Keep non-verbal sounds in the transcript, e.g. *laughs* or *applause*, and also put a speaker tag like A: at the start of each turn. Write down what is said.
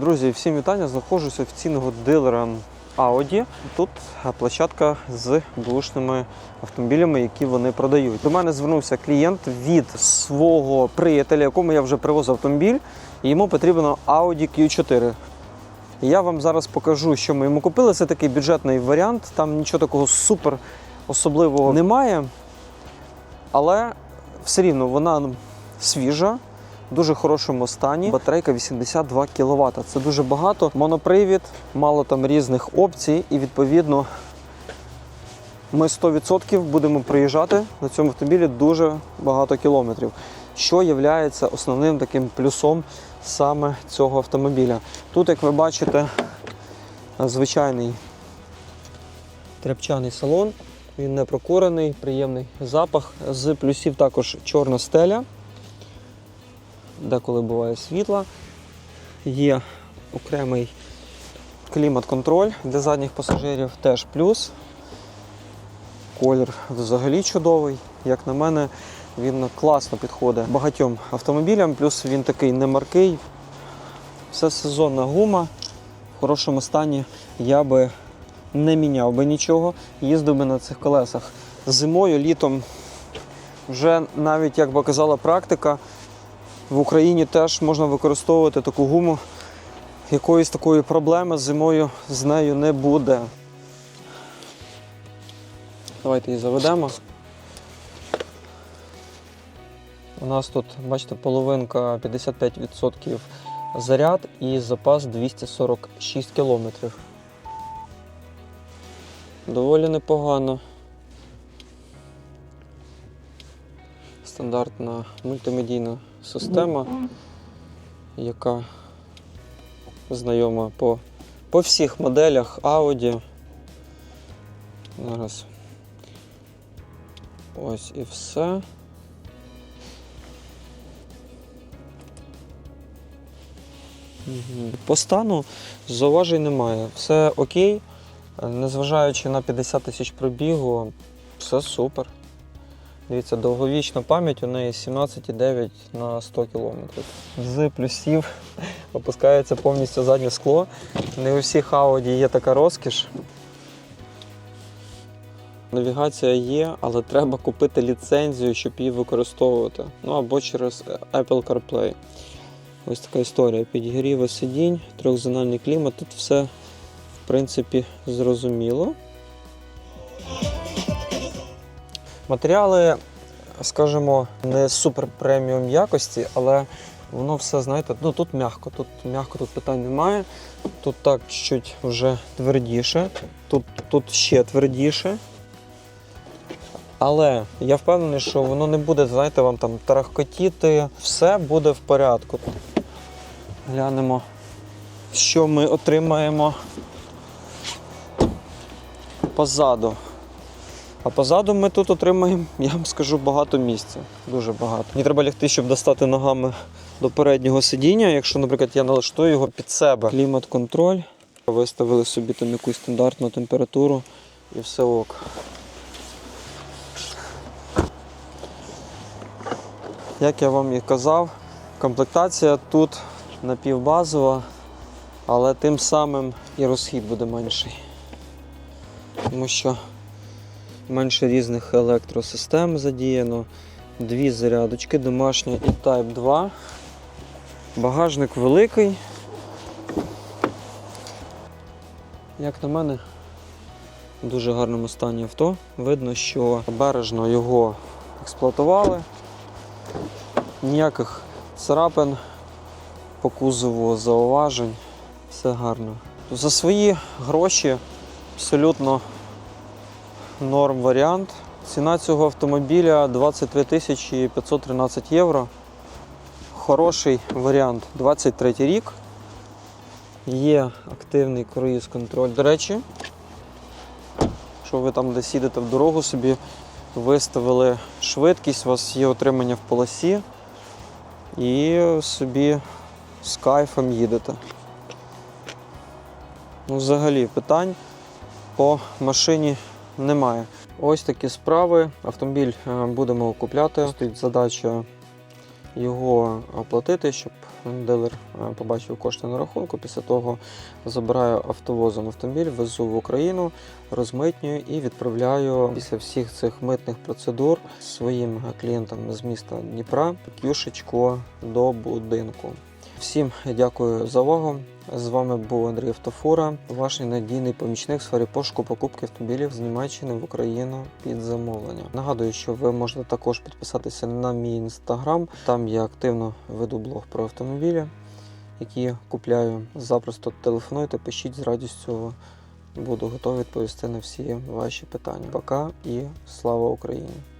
A: Друзі, всім вітання. Знаходжуся офіційного дилера Audi. Тут площадка з бушними автомобілями, які вони продають. До мене звернувся клієнт від свого приятеля, якому я вже привозив автомобіль, і йому потрібно Audi Q4. Я вам зараз покажу, що ми йому купили. Це такий бюджетний варіант. Там нічого такого супер особливого немає. Але все рівно вона свіжа, в дуже хорошому стані. Батарейка 82 кВт. Це дуже багато. Монопривід, мало там різних опцій, і відповідно ми 100% будемо приїжджати на цьому автомобілі дуже багато кілометрів, що є основним таким плюсом саме цього автомобіля. Тут, як ви бачите, звичайний тряпчаний салон. Він не прокурений, приємний запах. З плюсів також чорна стеля, деколи буває світла. Є окремий клімат-контроль для задніх пасажирів, теж плюс. Колір взагалі чудовий. Як на мене, він класно підходить багатьом автомобілям, плюс він такий немаркий. Все сезонна гума. В хорошому стані я би не міняв би нічого, їздив би на цих колесах. Зимою, літом вже навіть, як показала практика, в Україні теж можна використовувати таку гуму. Якоїсь такої проблеми зимою з нею не буде. Давайте її заведемо. У нас тут, бачите, половинка 55% заряд і запас 246 кілометрів. Доволі непогано. Стандартна мультимедійна система, яка знайома по, по всіх моделях Audi. Зараз. Ось і все. По стану зауважень немає. Все окей. Незважаючи на 50 тисяч пробігу, все супер. Дивіться, довговічна пам'ять у неї 17,9 на 100 км. З плюсів *laughs* опускається повністю заднє скло. Не у всіх Audi є така розкіш. Навігація є, але треба купити ліцензію, щоб її використовувати. Ну або через Apple CarPlay. Ось така історія. Підігріви сидінь, трьохзональний клімат. Тут все в принципі, зрозуміло. Матеріали, скажімо, не супер преміум якості, але воно все, знаєте, ну тут м'яко, тут м'яко, тут питань немає. Тут так чуть вже твердіше, тут, тут ще твердіше. Але я впевнений, що воно не буде, знаєте, вам там тарахкотіти, все буде в порядку. Глянемо, що ми отримаємо позаду. А позаду ми тут отримаємо, я вам скажу, багато місця. Дуже багато. Мені треба лягти, щоб достати ногами до переднього сидіння. Якщо, наприклад, я налаштую його під себе. Клімат-контроль. Виставили собі там якусь стандартну температуру і все ок. Як я вам і казав, комплектація тут напівбазова, але тим самим і розхід буде менший тому що менше різних електросистем задіяно, дві зарядочки, домашня і Type 2. Багажник великий. Як на мене, в дуже гарному стані авто. Видно, що бережно його експлуатували. Ніяких царапин по кузову зауважень. Все гарно. За свої гроші абсолютно норм варіант. Ціна цього автомобіля 23 тисячі 513 євро. Хороший варіант 23 рік. Є активний круїз контроль. До речі, якщо ви там десь їдете в дорогу собі, виставили швидкість, у вас є отримання в полосі і собі з кайфом їдете. Ну, взагалі питань по машині немає. Ось такі справи. Автомобіль е, будемо купляти. Стоїть задача його оплатити, щоб дилер е, побачив кошти на рахунку. Після того забираю автовозом автомобіль, везу в Україну, розмитнюю і відправляю після всіх цих митних процедур своїм клієнтам з міста Дніпра кюшечку до будинку. Всім дякую за увагу. З вами був Андрій Автофура, ваш надійний помічник в сфері пошуку покупки автомобілів з Німеччини в Україну під замовлення. Нагадую, що ви можете також підписатися на мій інстаграм. Там я активно веду блог про автомобілі, які купляю. Запросто телефонуйте, пишіть з радістю. Буду готовий відповісти на всі ваші питання. Пока і слава Україні!